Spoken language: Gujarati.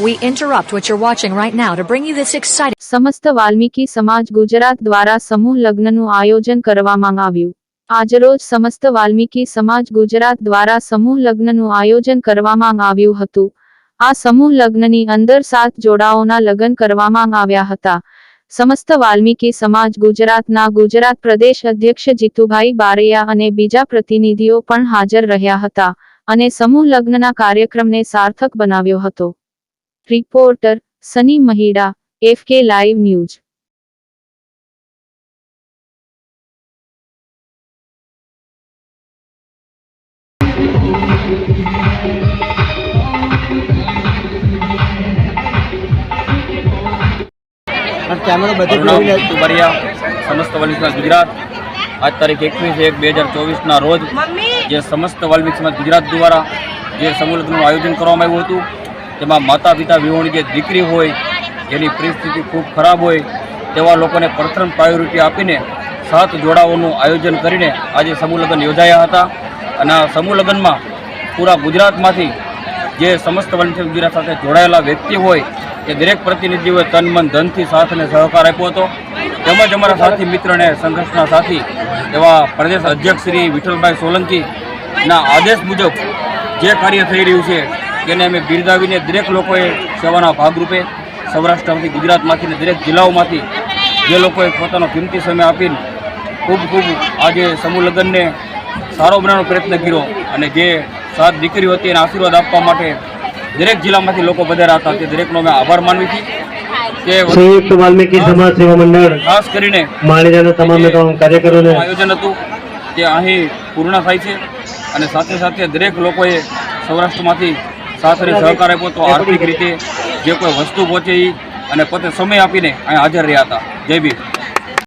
We interrupt what you're watching right now to bring you this exciting સમસ્ત વાલ્મીકી સમાજ ગુજરાત દ્વારા સમૂહ લગ્નનું આયોજન કરવામાં આવ્યું. આજરોજ સમસ્ત વાલ્મીકી સમાજ ગુજરાત દ્વારા સમૂહ લગ્નનું આયોજન કરવામાં આવ્યું હતું. આ સમૂહ લગ્નની અંદર સાત જોડાઓના લગ્ન કરવામાં આવ્યા હતા. સમસ્ત વાલ્મીકી સમાજ ગુજરાતના ગુજરાત પ્રદેશ અધ્યક્ષ જીતુભાઈ બારૈયા અને બીજા પ્રતિનિધિઓ પણ હાજર રહ્યા હતા અને સમૂહ લગ્નના કાર્યક્રમને સાર્થક બનાવ્યો હતો. Reporter Sunny Mahida FK live news અને કેમેરો બધે અરુણામ ફેરવી લે- તુબરિયા સમસ્ત વાલ્મીકી સમાજ ગુજરાત આજ તારીખ એકવીસ એક બે હજાર ચોવીસના રોજ જે સમસ્ત વાલ્મીકી સમાજ ગુજરાત દ્વારા જે સમૂહ લગ્નનું આયોજન કરવામાં આવ્યું હતું તેમાં માતા પિતા વિહોણી જે દીકરી હોય, જેની પરિસ્થિતિ ખૂબ ખરાબ હોય, તેવા લોકોને પ્રથમ પ્રાયોરિટી આપીને સાત જોડાઓનું આયોજન કરીને આજે સમૂહ યોજાયા હતા. અને આ સમૂહ પૂરા ગુજરાતમાંથી જે સમસ્ત વાલ્મીકી ગુજરાત સાથે જોડાયેલા વ્યક્તિ હોય એ દરેક પ્રતિનિધિઓએ તન, મન, ધનથી સાથ અને સહકાર આપ્યો હતો. તેમજ અમારા સાથી મિત્ર અને સંઘર્ષના સાથી એવા પ્રદેશ અધ્યક્ષ શ્રી વિઠ્ઠલભાઈ સોલંકીના આદેશ મુજબ જે કાર્ય થઈ રહ્યું છે તેને અમે બિરદાવીને દરેક લોકોએ સેવાના ભાગરૂપે સૌરાષ્ટ્રમાંથી ગુજરાતમાંથી દરેક જિલ્લાઓમાંથી જે લોકોએ પોતાનો કિંમતી સમય આપીને ખૂબ ખૂબ આજે સમૂહ લગ્નને સારો બનાવવાનો પ્રયત્ન કર્યો અને જે સાત દીકરીઓ હતી એને આશીર્વાદ આપવા માટે દરેક જિલ્લામાંથી લોકો બધા હતા. તે દરેકનો અમે આભાર માનવી છીએ. કે સંયુક્ત વાલ્મીકી સમાજ સેવા મંડળ ખાસ કરીને તમામ કાર્યકરોને આયોજન હતું તે અહીં પૂર્ણ થાય છે અને સાથે સાથે દરેક લોકોએ સૌરાષ્ટ્રમાંથી અને સહકાર આપ્યો તો આર્થિક રીતે જે કોઈ વસ્તુ પહોંચે અને પોતે સમય આપીને અહીંયા હાજર રહ્યા હતા. જય ભીમ.